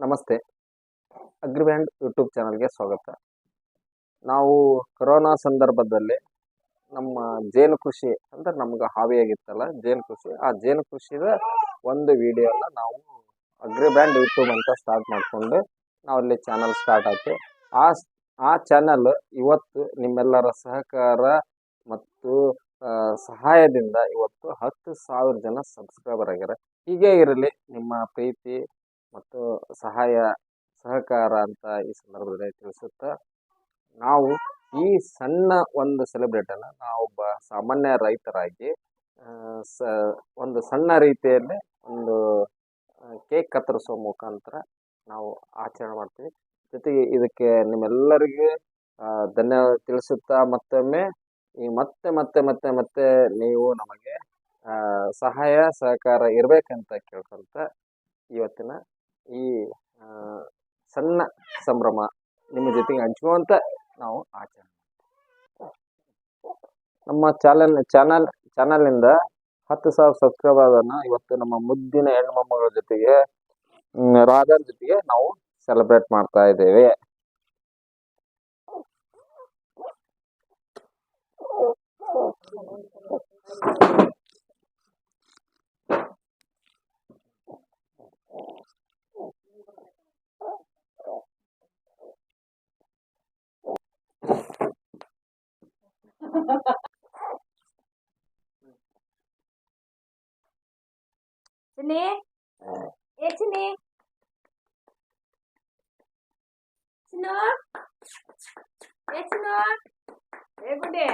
ನಮಸ್ತೆ. ಅಗ್ರಿಬ್ಯಾಂಡ್ ಯೂಟ್ಯೂಬ್ ಚಾನಲ್ಗೆ ಸ್ವಾಗತ. ನಾವು ಕೊರೋನಾ ಸಂದರ್ಭದಲ್ಲಿ ನಮ್ಮ ಜೇನು ಕೃಷಿ ಅಂದ್ರೆ ನಮ್ಗೆ ಹಾವಿಯಾಗಿತ್ತಲ್ಲ ಜೇನು ಕೃಷಿ, ಆ ಜೇನು ಕೃಷಿದ ಒಂದು ವಿಡಿಯೋನ ನಾವು ಅಗ್ರಿಬ್ಯಾಂಡ್ ಯೂಟ್ಯೂಬ್ ಅಂತ ಸ್ಟಾರ್ಟ್ ಮಾಡಿಕೊಂಡು ನಾವು ಅಲ್ಲಿ ಚಾನಲ್ ಸ್ಟಾರ್ಟ್ ಆಯ್ತು. ಆ ಆ ಚಾನಲ್ ಇವತ್ತು ನಿಮ್ಮೆಲ್ಲರ ಸಹಕಾರ ಮತ್ತು ಸಹಾಯದಿಂದ ಇವತ್ತು ಹತ್ತು ಸಾವಿರ ಜನ ಸಬ್ಸ್ಕ್ರೈಬರ್ ಆಗ್ಯಾರ ಹೀಗೆ ಇರಲಿ, ನಿಮ್ಮ ಪ್ರೀತಿ ಮತ್ತು ಸಹಾಯ, ಸಹಕಾರ ಅಂತ ಈ ಸಂದರ್ಭದಲ್ಲಿ ತಿಳಿಸುತ್ತಾ, ನಾವು ಈ ಸಣ್ಣ ಒಂದು ಸೆಲೆಬ್ರೇಟನ್ನು ನಾವೊಬ್ಬ ಸಾಮಾನ್ಯ ರೈತರಾಗಿ ಸ, ಒಂದು ಸಣ್ಣ ರೀತಿಯಲ್ಲಿ ಒಂದು ಕೇಕ್ ಕತ್ತರಿಸೋ ಮುಖಾಂತರ ನಾವು ಆಚರಣೆ ಮಾಡ್ತೀವಿ. ಜೊತೆಗೆ ಇದಕ್ಕೆ ನಿಮ್ಮೆಲ್ಲರಿಗೆ ಧನ್ಯವಾದ ತಿಳಿಸುತ್ತಾ, ಮತ್ತೊಮ್ಮೆ ಈ ಮತ್ತೆ ಮತ್ತೆ ಮತ್ತೆ ಮತ್ತೆ ನೀವು ನಮಗೆ ಸಹಾಯ, ಸಹಕಾರ ಇರಬೇಕಂತ ಕೇಳ್ಕೊಂತ ಇವತ್ತಿನ ಈ ಸಣ್ಣ ಸಂಭ್ರಮ ನಿಮ್ಮ ಜೊತೆಗೆ ಹಂಚ್ಕೊಂತ ನಾವು ಆಚರಣೆ ನಮ್ಮ ಚಾನಲ್ ಚಾನಲ್ ಚಾನಲ್ನಿಂದ ಹತ್ತು ಸಾವಿರ ಸಬ್ಸ್ಕ್ರೈಬರ್ನ ಇವತ್ತು ನಮ್ಮ ಮುದ್ದಿನ ಹೆಣ್ಣು ಜೊತೆಗೆ ಮ್, ಜೊತೆಗೆ ನಾವು ಸೆಲೆಬ್ರೇಟ್ ಮಾಡ್ತಾ ಇದ್ದೇವೆ. చిన్ని? ఏ చిన్ని? చిన్న ఏ చిన్న ఏ గుడ్డే